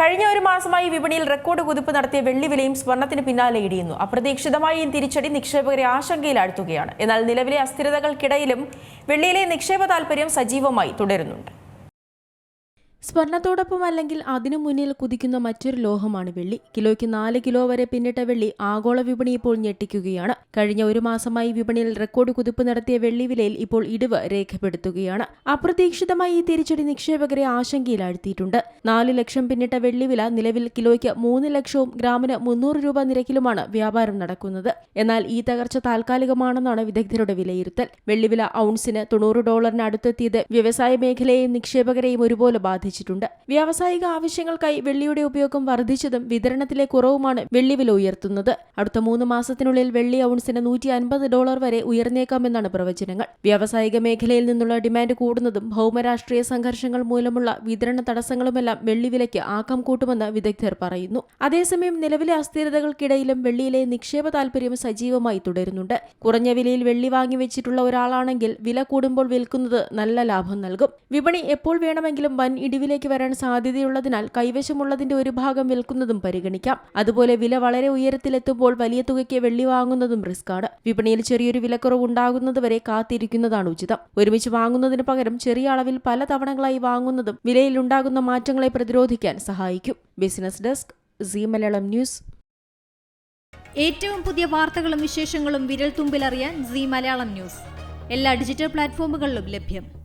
കഴിഞ്ഞ ഒരു മാസമായി വിപണിയിൽ റെക്കോർഡ് കുതിപ്പ് നടത്തിയ വെള്ളി വിലയും സ്വർണത്തിന് പിന്നാലെ ഇടിയുന്നു. അപ്രതീക്ഷിതമായി തിരിച്ചടി നിക്ഷേപകരെ ആശങ്കയിലാഴ്ത്തുകയാണ്. എന്നാൽ നിലവിലെ അസ്ഥിരതകൾക്കിടയിലും വെള്ളിയിലെ നിക്ഷേപ താൽപര്യം സജീവമായി തുടരുന്നുണ്ട്. സ്വർണത്തോടൊപ്പം അല്ലെങ്കിൽ അതിനു മുന്നിൽ കുതിക്കുന്ന മറ്റൊരു ലോഹമാണ് വെള്ളി. കിലോയ്ക്ക് നാല് കിലോ വരെ പിന്നിട്ട വെള്ളി ആഗോള വിപണി ഇപ്പോൾ ഞെട്ടിക്കുകയാണ്. കഴിഞ്ഞ ഒരു മാസമായി വിപണിയിൽ റെക്കോർഡ് കുതിപ്പ് നടത്തിയ വെള്ളി വിലയിൽ ഇപ്പോൾ ഇടിവ് രേഖപ്പെടുത്തുകയാണ്. അപ്രതീക്ഷിതമായി ഈ തിരിച്ചടി നിക്ഷേപകരെ ആശങ്കയിലാഴ്ത്തിയിട്ടുണ്ട്. നാല് ലക്ഷം പിന്നിട്ട വെള്ളി വില നിലവിൽ കിലോയ്ക്ക് മൂന്ന് ലക്ഷവും ഗ്രാമിന് മുന്നൂറ് രൂപ നിരക്കിലുമാണ് വ്യാപാരം നടക്കുന്നത്. എന്നാൽ ഈ തകർച്ച താൽക്കാലികമാണെന്നാണ് വിദഗ്ധരുടെ വിലയിരുത്തൽ. വെള്ളിവില ഔൺസിന് തൊണ്ണൂറ് ഡോളറിന് അടുത്തെത്തിയത് വ്യവസായ മേഖലയെയും നിക്ഷേപകരെയും ഒരുപോലെ ബാധിച്ചിട്ടുണ്ട് വ്യാവസായിക ആവശ്യങ്ങൾക്കായി വെള്ളിയുടെ ഉപയോഗം വർദ്ധിച്ചതും വിതരണത്തിലെ കുറവുമാണ് വെള്ളിവില ഉയർത്തുന്നത്. അടുത്ത മൂന്ന് മാസത്തിനുള്ളിൽ വെള്ളി ഔൺസിന് നൂറ്റി അൻപത് ഡോളർ വരെ ഉയർന്നേക്കാമെന്നാണ് പ്രവചനങ്ങൾ. വ്യാവസായിക മേഖലയിൽ നിന്നുള്ള ഡിമാൻഡ് കൂടുന്നതും ഭൗമരാഷ്ട്രീയ സംഘർഷങ്ങൾ മൂലമുള്ള വിതരണ തടസ്സങ്ങളുമെല്ലാം വെള്ളിവിലയ്ക്ക് ആക്കം കൂട്ടുമെന്ന് വിദഗ്ധർ പറയുന്നു. അതേസമയം നിലവിലെ അസ്ഥിരതകൾക്കിടയിലും വെള്ളിയിലെ നിക്ഷേപ താൽപര്യം സജീവമായി തുടരുന്നുണ്ട്. കുറഞ്ഞ വിലയിൽ വെള്ളി വാങ്ങി വെച്ചിട്ടുള്ള ഒരാളാണെങ്കിൽ വില കൂടുമ്പോൾ വിൽക്കുന്നത് നല്ല ലാഭം നൽകും. വിപണി എപ്പോൾ വേണമെങ്കിലും വൻ ഇടിവിലേക്ക് വരാൻ സാധ്യതയുള്ളതിനാൽ കൈവശമുള്ളതിന്റെ ഒരു ഭാഗം വിൽക്കുന്നതും പരിഗണിക്കാം. അതുപോലെ വില വളരെ ഉയരത്തിലെത്തുമ്പോൾ വലിയ തുകയ്ക്ക് വെള്ളി വാങ്ങുന്നതും റിസ്ക്കാണ്. വിപണിയിൽ ചെറിയൊരു വിലക്കുറവ് ഉണ്ടാകുന്നതുവരെ കാത്തിരിക്കുന്നതാണ് ഉചിതം. ഒരുമിച്ച് വാങ്ങുന്നതിന് പകരം ചെറിയ അളവിൽ പല തവണകളായി വാങ്ങുന്നതും വിലയിൽ ഉണ്ടാകുന്ന മാറ്റങ്ങളെ പ്രതിരോധിക്കാൻ സഹായിക്കും. Business desk C Malayalam news ഏറ്റവും പുതിയ വാർത്തകളും വിശേഷങ്ങളും വിരൽ തുമ്പിലറിയാൻ സി മലയാളം ന്യൂസ് എല്ലാ ഡിജിറ്റൽ പ്ലാറ്റ്ഫോമുകളിലും ലഭ്യം.